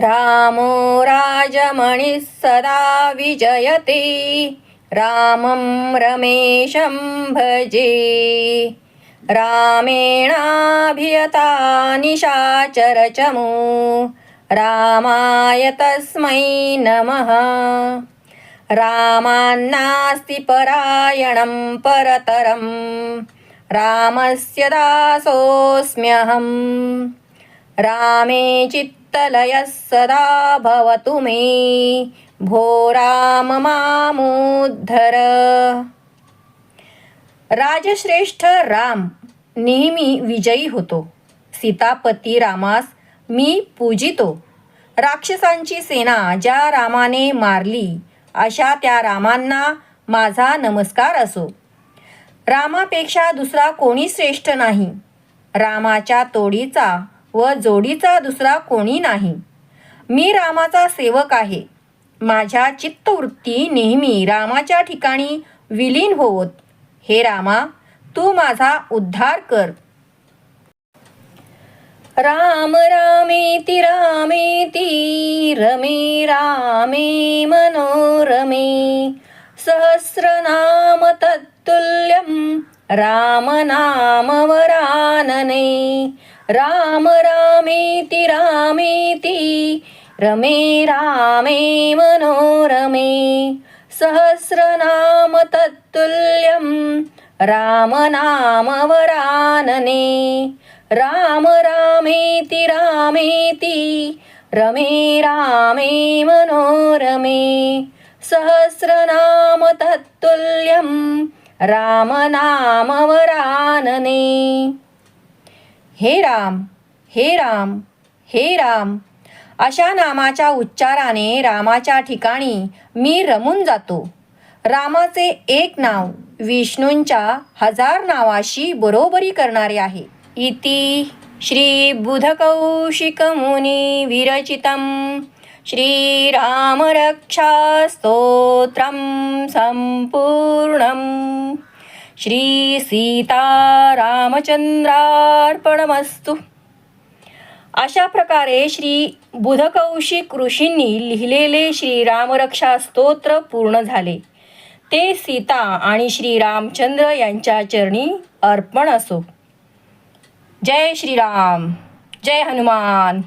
रामो राजमणिः सदा विजयते। रामं रमेशं भजे रामेणाभियता निशाचरचमो रामाय तस्मै नमः। रामान्नास्ति परायणं परतरं। रामस्य दासोऽस्म्यहम्। रामे चित् चित्तलयः सदा भवतु मे। भो राम मामोद्धर। राजश्रेष्ठ राम नेहमी विजयी होतो. सीतापती रामास मी पूजितो. राक्षसांची सेना ज्या रामाने मारली अशा त्या रामांना माझा नमस्कार असो. रामापेक्षा दुसरा कोणी श्रेष्ठ नाही. रामाच्या तोडीचा व जोडीचा दुसरा कोणी नाही. मी रामाचा सेवक आहे. माझ्या चित्तवृत्ती नेहमी रामाच्या ठिकाणी विलीन होत हे रामा तू माझा उद्धार कर. राम रामेति रामेति रमे रामे मनोरमे. सहस्रनाम तत्तुल्यं रामनामवरानने राम रामेति रामेति रमे रामे मनोरमे। सहस्रनाम तत्तुल्यं रामनामवरानने राम रामेति रामेति रमे रामे मनोरमे। सहस्रनाम तत्तुल्यं रामनामवरानने हे राम हे राम हे राम. अशा नामाच्या उच्चाराने रामाच्या ठिकाणी मी रमून जातो. रामाचे एक नाव विष्णूंच्या हजार नावाशी बरोबरी करणारे आहे. इति श्री बुधकौशिकमुनी विरचितं श्रीरामरक्षास्तोत्रं सम्पूर्णम् श्रीसीतारामचंद्रार्पणमस्तु अशा प्रकारे श्री बुधकौशिक ऋषींनी लिहिलेले श्रीरामरक्षा स्तोत्र पूर्ण झाले. ते सीता आणि श्रीरामचंद्र यांच्या चरणी अर्पण असो. जय श्रीराम जय हनुमान.